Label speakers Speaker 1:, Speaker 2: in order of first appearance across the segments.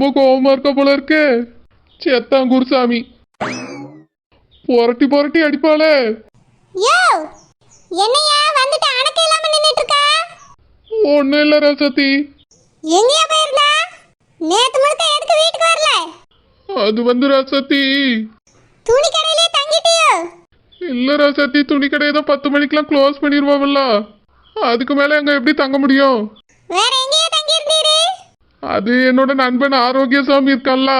Speaker 1: ரொம்ப கோவமா இருக்க போல இருக்கே. செத்தான் குருசாமி புரட்டி புரட்டி அடிப்பாளே.
Speaker 2: என்னையா வந்துட்டு அணக்க இல்லாம நின்னுட்டு இருக்கா
Speaker 1: ஒன்றும் இல்லை ரசதி.
Speaker 2: எங்கேயா போயிருந்தா? நேத்து முழுக்க எதுக்கு வீட்டுக்கு வரல?
Speaker 1: அது வந்து ரசதி.
Speaker 2: துணி கடையிலே தங்கிட்டியோ?
Speaker 1: இல்லை ரசதி துணி கடையை தான் பத்து மணிக்கெல்லாம் க்ளோஸ் பண்ணிடுவாங்கல்ல அதுக்கு மேலே அங்கே எப்படி தங்க முடியும்?
Speaker 2: வேற
Speaker 1: அது என்னோட நண்பன் ஆரோக்கியசாமி இருக்கான்ல.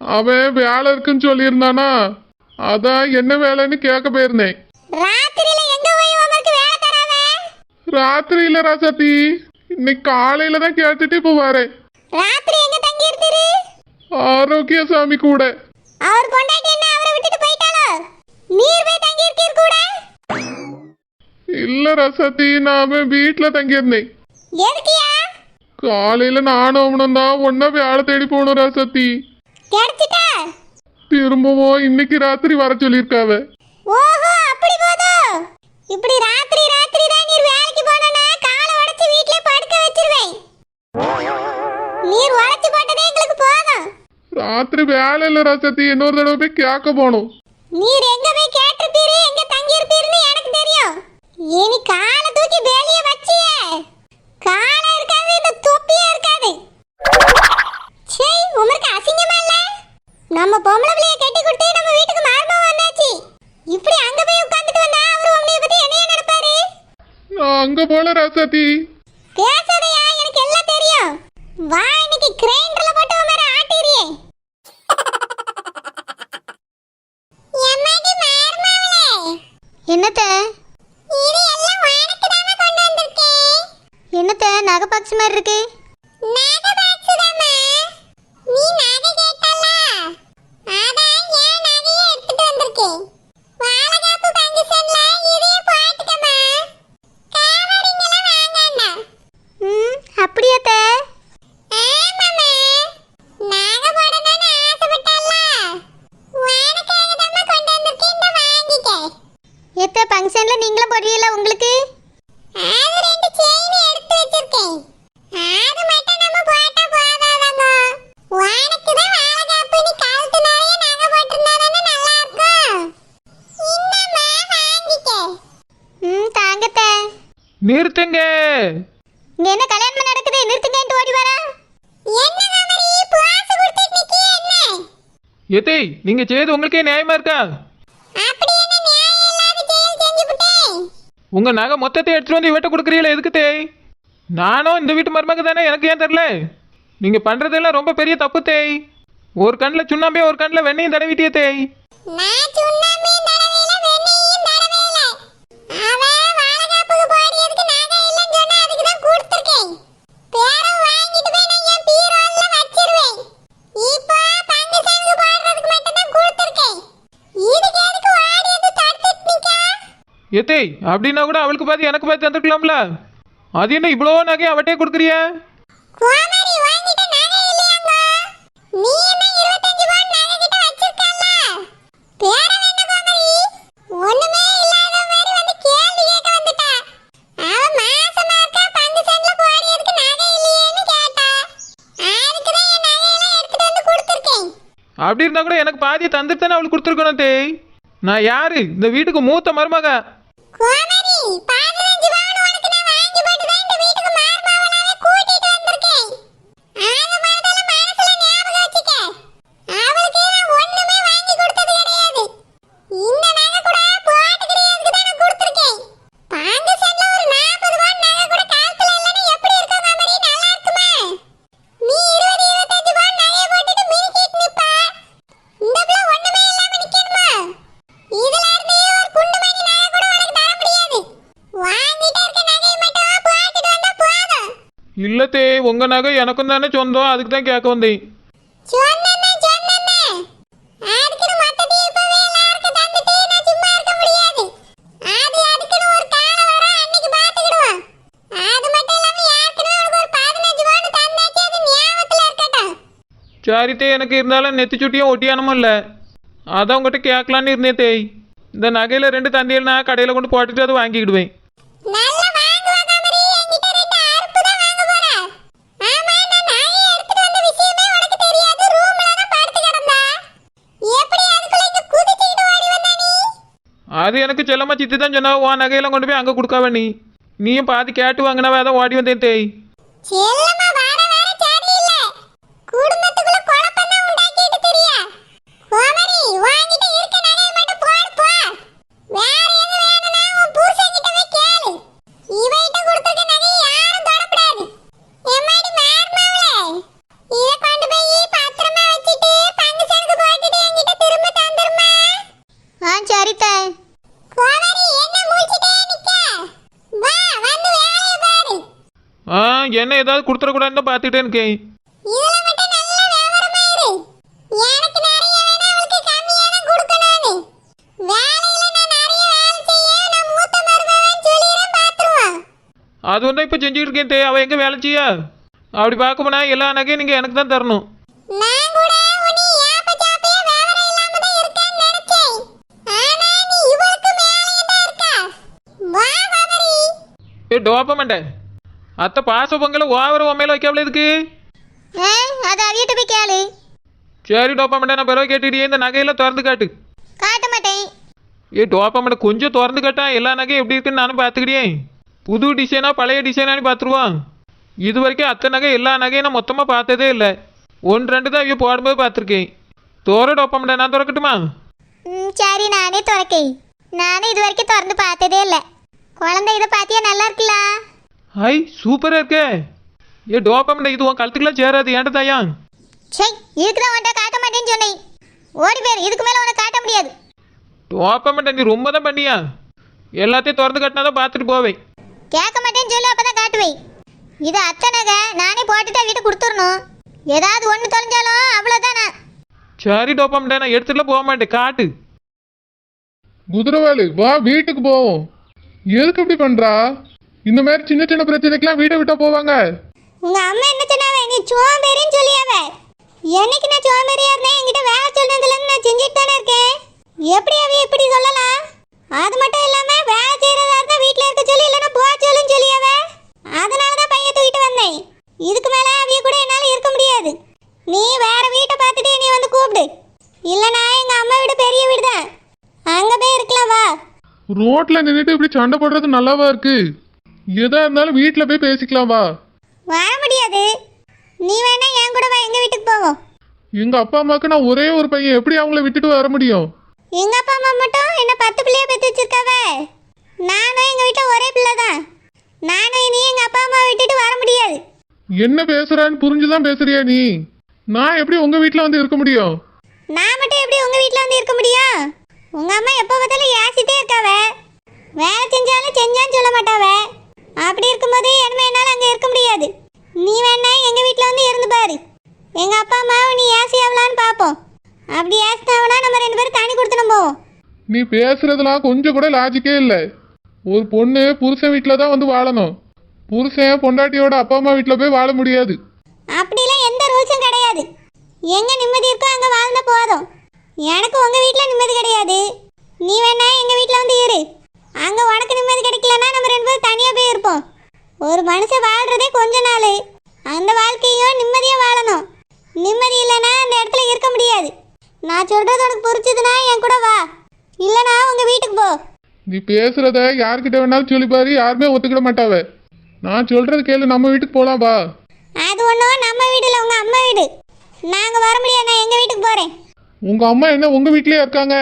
Speaker 1: அவன் வேலை இருக்குன்னு சொல்லியிருந்தானா? அதான் என்ன வேலைன்னு கேட்க போயிருந்தேன்.
Speaker 2: தராவ
Speaker 1: ராத்திரியில ராசாத்தி இன்னைக்கு காலையில தான் கேட்டுட்டு இப்போ வரேன்.
Speaker 2: ராத்திரி தங்கி
Speaker 1: ஆரோக்கியசாமி கூட.
Speaker 2: அவர் பொண்டாட்டி என்ன அவரை விட்டுட்டு போயிட்டாளோ? நீர் போய் தங்கி இருக்கீர் கூட?
Speaker 1: இல்ல ரசத்தி நான் அவன் வீட்டுல தங்கியிருந்தேன்.
Speaker 2: எதுக்கியா
Speaker 1: காலையில நானும் அவனும் தான் ஒன்னா வேலை தேடி போகணும் ரசத்தி
Speaker 2: கிடைச்சிட்டா?
Speaker 1: திரும்பவும் இன்னைக்கு ராத்திரி வர சொல்லியிருக்காவ.
Speaker 2: ஓஹோ அப்படி போதோ? இப்படி ராத்திரி ராத்திரி தான் நீர் வேலைக்கு போனா காலை உடைச்சு வீட்லயே படுக்க வச்சிருவேன். நீர் உடைச்சு போட்டதே எங்களுக்கு போதும்.
Speaker 1: ராத்திரி வேலை இல்ல ரசத்தி இன்னொரு தடவை போய் கேட்க போகணும்
Speaker 2: நீர் எங்க போய் கேட்டிருப்பீரு எங்க தங்கி இருப்பீருன்னு எனக்கு தெரியும். இனி காலை தூக்கி வேலைய வச்சியே. காலை இருக்காது இந்த தொப்பியே இருக்காது. சே உமருக்கு அசிங்கமா இல்ல? நம்ம பொம்பளை பிள்ளைய கட்டி கொடுத்து நம்ம வீட்டுக்கு மாறுமா வந்தாச்சு. இப்படி அங்க போய் உட்கார்ந்துட்டு வந்தா அவர் உன்னைய பத்தி என்னைய நினைப்பாரு?
Speaker 1: நான் அங்க போல ரசத்தி.
Speaker 2: பேசாதயா எனக்கு எல்லாம் தெரியும். வா இன்னைக்கு கிரைண்டர்ல போட்டு உன் மேல ஆட்டிறியே. என்னத்த? என்னத்த நகை பாக்ஸ் மாதிரி இருக்கு நகை பாக்ஸ் தாமா நீ நகை கேட்டல அதான் ஏன் நகையை எடுத்துட்டு வந்திருக்கேன் வாழகாப்பு ஃபங்க்ஷன்ல இதையும் போட்டுக்கமா காவடிங்கெல்லாம் வாங்கண்ணா ம் அப்படியா தே ஆமாம்மா நாங்க போடணும்னு ஆசைப்பட்டல்ல உனக்காக தான் கொண்டு வந்திருக்கேன் இந்த வாங்கிக்க எத்த ஃபங்க்ஷன்ல நீங்களும் போடுவீங்களா உங்களுக்கு அது ரெண்டு செயின் எடுத்து வச்சிருக்கேன் அது மட்டும் நம்ம போட்டா போதாதாங்க உனக்கு தான் வாழகாப்பு நீ கழுத்து நிறைய நகை போட்டிருந்தா தானே நல்லா இருக்கும் இன்னம்மா வாங்கிக்க ம் தாங்கத்தே
Speaker 1: நிறுத்துங்க
Speaker 2: இங்க என்ன கல்யாணம் நடக்குது நிறுத்துங்கன்ட்டு ஓடி வரா என்ன காமரி பாசு கொடுத்துட்டு நிக்கியே என்ன
Speaker 1: எதை நீங்க செய்து உங்களுக்கே நியாயமா இருக்கா? உங்க நகை மொத்தத்தை எடுத்துட்டு வந்து இவட்ட கொடுக்குறீங்களா எதுக்கு தேய் நானும் இந்த வீட்டு மருமக தானே எனக்கு ஏன் தெரில? நீங்க பண்றதெல்லாம் ரொம்ப பெரிய தப்பு தேய் ஒரு கண்ணில் சுண்ணாம்பே ஒரு கண்ணில் வெண்ணையும் தடவிட்டியே தேய் எத்தை அப்படின்னா கூட அவளுக்கு பாதி எனக்கு பாதி தந்துருக்கலாம்ல. அது என்ன இவ்வளோ நகை அவட்டே கொடுக்குறியா?
Speaker 2: கோமாரி வாங்கிட்ட நகை இல்லையாங்க? நீ என்ன 25 பவுன் நகை கிட்ட வச்சிருக்கல்ல? பேர வேண்ட கோமாரி. ஒண்ணுமே இல்லாத மாதிரி வந்து கேள்வி கேட்க வந்துட்டா. அவ மாசமா இருக்கா பங்கு சென்ட்ல போடியதுக்கு நகை இல்லையேன்னு கேட்டா. அதுக்கு தான் என் நகையெல்லாம் எடுத்துட்டு வந்து கொடுத்துருக்கேன்.
Speaker 1: அப்படி இருந்தா கூட எனக்கு பாதி தந்துட்டு தானே அவளுக்கு கொடுத்துருக்கணும் தேய் நான் யாரு? இந்த வீட்டுக்கு மூத்த
Speaker 2: 食わ
Speaker 1: தே உங்க நகை எனக்கும் தானே சொந்தம் அதுக்கு தான் கேட்க வந்தேன்
Speaker 2: சொன்னேனே, சொன்னேனே. அதுக்குன்னு மொத்தத்தையும் இப்பவே எல்லாருக்கும் தந்துட்டு நான் சும்மா இருக்க முடியாது. அது அதுக்குன்னு ஒரு காலம் வரும், அன்னைக்கு பார்த்துக்கிடுவோம். அது மட்டும் இல்லாம ஏற்கனவே உனக்கு ஒரு 15 பவுன் தந்தாச்சு, அது ஞாபகத்துல இருக்கட்டும்.
Speaker 1: சரி தே எனக்கு இருந்தாலும் நெத்தி சுட்டியும் ஒட்டியானமும் இல்லை அதான் உங்ககிட்ட கேட்கலான்னு இருந்தேன் தேய் இந்த நகையில் ரெண்டு தந்தியில் நான் கடையில் கொண்டு போட்டுட்டு அதை வாங்கிக்கிடுவேன்
Speaker 2: நல்லா வாங்குவா கமரி, என்கிட்ட ரெண்டு அறுப்பு தான் வாங்க போறா. ஆமா, நான் நாயை எடுத்துட்டு வந்த விஷயமே உனக்கு தெரியாது, ரூம்ல தான் படுத்து கிடந்தா. எப்படி அதுக்குள்ள இங்க குதிச்சுக்கிட்டு ஓடி வந்த நீ?
Speaker 1: அது எனக்கு செல்லம்மா சித்தி தான் சொன்னா உன் நகையெல்லாம் கொண்டு போய் அங்கே கொடுக்காவ நீ. நீயும் பாதி கேட்டு வாங்கினாவே அதான் ஓடி வந்தேன் தேய்
Speaker 2: செல்லம்மா வார வார சரியில்லை. குடும்பத்துக்குள்ள குழப்பம்தான் உண்டாக்கிட்டு திரியா. கோமரி, உன்கிட்ட இருக்க நகையை மட்டும் போடு, போ. வேற எது வேணும்னா உன் புருஷன்கிட்ட போய் கேளு. இவகிட்ட கொடுத்திருக்க நகையை யாரும் தொடக்கூடாது. எம்மாடி மருமகளே, இதை கொண்டு போய் பத்திரமா வச்சுட்டு பங்கு சரக்கு போட்டுட்டு என்கிட்ட திரும்ப தந்துருமா? கோமரி, என்ன முழிச்சிட்டே நிக்க? வா, வந்து வேலையை பாரு
Speaker 1: ஆ என்ன ஏதாவது கொடுத்துடக்கூடாதுன்னு தான் பார்த்துக்கிட்டே இருக்கேன்
Speaker 2: இதுல மட்டும் நல்ல வியாபாரமா இரு. எனக்கு நிறைய வேணா அவளுக்கு கம்மியா தான் கொடுக்கணும்னு. வேலையில நான் நிறைய வேலை செய்ய நான் மூத்த மருமகன் சொல்லிடுறேன் பார்த்துருவோம்.
Speaker 1: அது வந்து இப்போ செஞ்சுக்கிட்டு இருக்கேன் அவள் எங்கே வேலை செய்யா? அப்படி பார்க்க போனா எல்லா நகையும் நீங்கள் எனக்கு தான் தரணும். ஏ டோப்ப மாட்டேன் அத்தை பாச பொங்கலை ஓவர உண்மையில வைக்காமல இதுக்கு
Speaker 2: அது அவியிட்ட போய் கேளு.
Speaker 1: சரி டோப்பா மாட்டேன் நான் பிறகு கேட்டுட்டியே இந்த நகையெல்லாம் திறந்து காட்டு.
Speaker 2: காட்ட மாட்டேன்.
Speaker 1: ஏ டோப்பா மாட்டேன் கொஞ்சம் திறந்து காட்டா எல்லா நகையும் எப்படி இருக்குன்னு நானும் பார்த்துக்கிட்டே புது டிசைனா பழைய டிசைனான்னு பார்த்துருவான். இது வரைக்கும் அத்தை நகை எல்லா நகையும் நான் மொத்தமாக பார்த்ததே இல்லை. ஒன்று ரெண்டு தான் இவ போடும்போது பார்த்துருக்கேன். தோற டோப்பா மாட்டேன் நான் திறக்கட்டுமா?
Speaker 2: சரி நானே திறக்கேன். நானும் இது வரைக்கும் திறந்து பார்த்ததே இல்லை. குழந்தை இதை பார்த்தியா? நல்லா இருக்குல்ல?
Speaker 1: ஐ சூப்பராக இருக்கே. ஏ டோப்பா மாட்டேன் இது உன் கழுத்துக்கெல்லாம் சேராது. ஏன்டா தாயா
Speaker 2: சே இதுக்கு தான் உன்ட்ட காட்ட மாட்டேன்னு சொன்னேன். ஓடி போயிரு இதுக்கு மேலே உன்னை காட்ட முடியாது.
Speaker 1: டோப்பா மாட்டேன் நீ ரொம்ப தான் பண்ணியா? எல்லாத்தையும் திறந்து கட்டினா தான் பார்த்துட்டு போவேன்.
Speaker 2: கேட்க மாட்டேன்னு சொல்லி அப்பதான் காட்டுவேன். இது அத்தை நகை நானே போட்டுட்டு வீட்டு கொடுத்துடணும். ஏதாவது ஒன்று தொலைஞ்சாலும் அவ்வளோதானே
Speaker 1: சரி டோப்பா மாட்டேன் நான் எடுத்துட்டுலாம் போக மாட்டேன். காட்டு.
Speaker 3: குதிரவாளு வா வீட்டுக்கு போவோம். எதுக்கு இப்படி பண்றா? இந்த மாதிரி சின்ன சின்ன பிரச்சனைக்கெல்லாம் வீட்டை விட்டா போவாங்க.
Speaker 2: உங்க அம்மா என்ன சொன்னாவ? நீ சோம்பேறின்னு சொல்லியாவ? என்னைக்கு நான் சோம்பேறியா இருந்தேன்? என்கிட்ட வேலை சொன்னதுலேருந்து நான் செஞ்சுட்டு தானே இருக்கேன். எப்படி அவ இப்படி சொல்லலாம்? அது மட்டும் இல்லாம வேலை செய்யறதா இருந்தா வீட்ல இருக்க சொல்லி இல்லைன்னா போக சொல்லுன்னு சொல்லியாவ? அதனால தான் பையன் தூக்கிட்டு வந்தேன். இதுக்கு மேல அவிய கூட என்னால இருக்க முடியாது. நீ வேற வீட்டை பார்த்துட்டு நீ வந்து கூப்பிடு. இல்லைனா எங்க அம்மா வீடு பெரிய வீடு தான் அங்க போய் இருக்கலாம் வா.
Speaker 3: ரோட்ல நின்றுட்டு இப்படி சண்டை போடுறது நல்லாவா இருக்கு? எதா இருந்தாலும் வீட்டில் போய் பேசிக்கலாம் வா.
Speaker 2: வர முடியாது. நீ வேணா என் கூட வா எங்க வீட்டுக்கு போவோம்
Speaker 3: எங்க அப்பா அம்மாவுக்கு நான் ஒரே ஒரு பையன் எப்படி அவங்கள விட்டுட்டு வர முடியும்?
Speaker 2: எங்க அப்பா அம்மா மட்டும் என்ன பத்து பிள்ளைய பெற்று வச்சிருக்காவ? நானும் எங்க வீட்டில் ஒரே பிள்ளை தான் நானும் இனி எங்க அப்பா அம்மா விட்டுட்டு வர முடியாது.
Speaker 3: என்ன பேசுறான்னு புரிஞ்சுதான் பேசுறியா நீ? நான் எப்படி உங்க வீட்டில் வந்து இருக்க முடியும்?
Speaker 2: நான் மட்டும் எப்படி உங்க வீட்டில் வந்து இருக்க முடியும்? உங்க அம்மா எப்போ பார்த்தாலும் ஏசிட்டே இருக்காவ. வேலை செஞ்சாலும் செஞ்சான்னு சொல்ல மாட்டாவ. அப்படி இருக்கும்போது இனிமே என்னால் அங்கே இருக்க முடியாது. நீ வேணா எங்க வீட்டில் வந்து இருந்து பாரு. எங்க அப்பா அம்மாவை நீ ஏசி ஆகலான்னு பார்ப்போம் அப்படி ஏசினாவனா நம்ம ரெண்டு பேரும் தனி கொடுத்துன்னு போவோம்.
Speaker 3: நீ பேசுறதுலாம் கொஞ்சம் கூட லாஜிக்கே இல்லை. ஒரு பொண்ணு புருஷன் வீட்டில் தான் வந்து வாழணும். புருஷன் பொண்டாட்டியோட அப்பா அம்மா வீட்டில் போய் வாழ முடியாது.
Speaker 2: அப்படிலாம் எந்த ரூல்ஸும் கிடையாது. எங்க நிம்மதி இருக்கோ அங்க வாழ்ந்தா போதும். எனக்கு உங்க வீட்ல நிம்மதி கிடையாது. நீ வேணா எங்க வீட்ல வந்து இரு. அங்க உனக்கு நிம்மதி கிடைக்கலன்னா நம்ம ரெண்டு பேரும் தனியா போய் இருப்போம். ஒரு மனுஷன் வாழ்றதே கொஞ்ச நாள். அந்த வாழ்க்கையும் நிம்மதியா வாழணும். நிம்மதி இல்லைன்னா அந்த இடத்துல இருக்க முடியாது. நான் சொல்றது உனக்கு புரிச்சுதுன்னா என் கூட வா. இல்லைனா உங்க வீட்டுக்கு போ.
Speaker 3: நீ பேசுறத யார்கிட்ட வேணாலும் சொல்லி பாரு யாருமே ஒத்துக்கிட மாட்டாவ. நான் சொல்றது கேளு நம்ம வீட்டுக்கு போலாம் வா.
Speaker 2: அது ஒன்றும் நம்ம வீடு இல்லை உங்க அம்மா வீடு. நாங்க வர முடியாது நான் எங்க வீட்டுக்கு போறேன்.
Speaker 3: உங்க அம்மா என்ன உங்க வீட்லயே இருக்காங்க?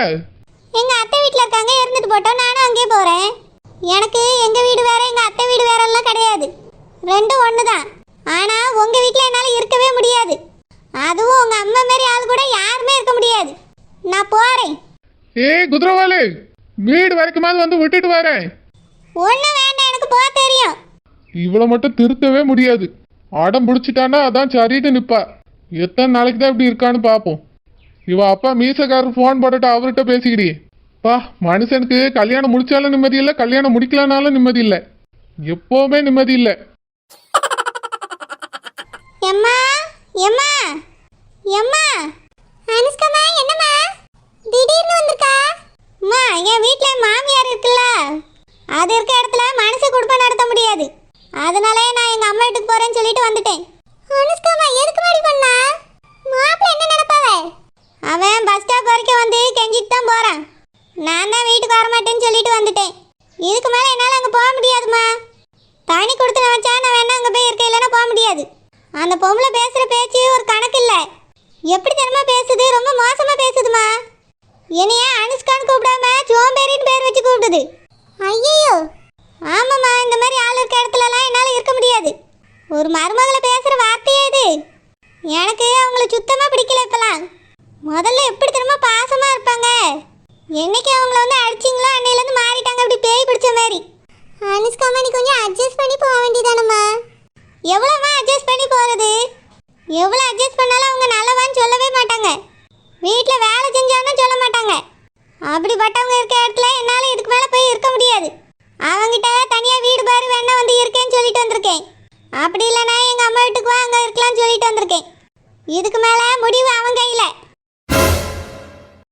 Speaker 2: எங்க அத்தை வீட்ல இருக்காங்க இருந்துட்டு போட்டோம் நானும் அங்கேயே போறேன். எனக்கு எங்க வீடு வேற எங்க அத்தை வீடு வேற எல்லாம் கிடையாது. ரெண்டும் ஒன்று தான் ஆனா உங்க வீட்ல என்னால இருக்கவே முடியாது. அதுவும் உங்க அம்மா மாதிரி ஆள் கூட யாருமே இருக்க முடியாது. நான் போறேன்.
Speaker 3: ஏய் குதிரவாளு வீடு வரைக்குமாவது வந்து விட்டுட்டு வரேன்.
Speaker 2: ஒன்றும் வேண்டாம் எனக்கு போக தெரியும்.
Speaker 3: இவளை மட்டும் திருத்தவே முடியாது. அடம் பிடிச்சிட்டான்னா அதான் சரின்னு நிப்பா. எத்தனை நாளைக்கு தான் இப்படி இருக்கான்னு பார்ப்போம் இவ அப்பா மீசக்காரர் ஃபோன் போட்டுட்டு அவர்கிட்ட பேசிக்கிடி. பா மனுஷனுக்கு கல்யாணம் முடிச்சாலும் நிம்மதி இல்லை கல்யாணம் முடிக்கலனாலும் நிம்மதி இல்லை. எப்போவுமே நிம்மதி இல்லை.
Speaker 2: எம்மா எம்மா எம்மா அனுஷ்காமா என்னம்மா? திடீர்னு வந்திருக்கா? அம்மா என் வீட்டில் மாமியார் இருக்குல்ல. அது இருக்க இடத்துல மனசு குடும்பம் நடத்த முடியாது. அதனாலே நான் எங்க அம்மா வீட்டுக்கு போறேன்னு சொல்லிட்டு வந்துட்டேன். அனுஷ்காமா எதுக்கு மாதிரி பண்ணா மாப்பிள்ள என்ன நினைப்பாவே அவன் பஸ் ஸ்டாப் வரைக்கும் வந்து கெஞ்சிட்டு தான் போறான் நான் தான் வீட்டுக்கு வர மாட்டேன்னு சொல்லிட்டு வந்துட்டேன் இதுக்கு மேலே என்னால் அங்கே போக முடியாதும்மா தனி கொடுத்து வச்சா நான் வேணா அங்கே போய் இருக்க இல்லைன்னா போக முடியாது அந்த பொம்பளை பேசுகிற பேச்சு ஒரு கணக்கு இல்லை எப்படி தெரியுமா பேசுது ரொம்ப மோசமாக பேசுதுமா என்னையே அனுஷ்கான் கூப்பிடாம சோம்பேறின்னு பேர் வச்சு கூப்பிடுது ஐயோ ஆமாம்மா இந்த மாதிரி ஆள் இருக்க இடத்துலலாம் என்னால் இருக்க முடியாது. ஒரு மருமகளை பேசுகிற வார்த்தையே இது. எனக்கு அவங்கள சுத்தமாக பிடிக்கல இப்போலாம். முதல்ல எப்படி தெரியுமா பாசமாக இருப்பாங்க? என்னைக்கு அவங்கள வந்து அடிச்சிங்களோ அன்னையிலேருந்து மாறிட்டாங்க அப்படி பேய் பிடிச்ச மாதிரி. அனுஷ்காமா நீ கொஞ்சம் அட்ஜஸ்ட் பண்ணி போக வேண்டியதானம்மா? எவ்வளோமா அட்ஜஸ்ட் பண்ணி போகிறது எவ்வளோ அட்ஜஸ்ட் பண்ணாலும் அவங்க நல்லவான்னு சொல்லவே மாட்டாங்க. வீட்டில் வேலை செஞ்சாலும் சொல்ல மாட்டாங்க. அப்படிப்பட்டவங்க இருக்க இடத்துல என்னால் இதுக்கு மேலே போய் இருக்க முடியாது. அவங்ககிட்ட தனியாக வீடு பாரு வேணா வந்து இருக்கேன்னு சொல்லிட்டு வந்திருக்கேன். அப்படி இல்லைன்னா எங்கள் அம்மா வீட்டுக்கு வா அங்கே இருக்கலாம்னு சொல்லிட்டு வந்திருக்கேன். இதுக்கு மேலே முடிவு அவன் கையில்.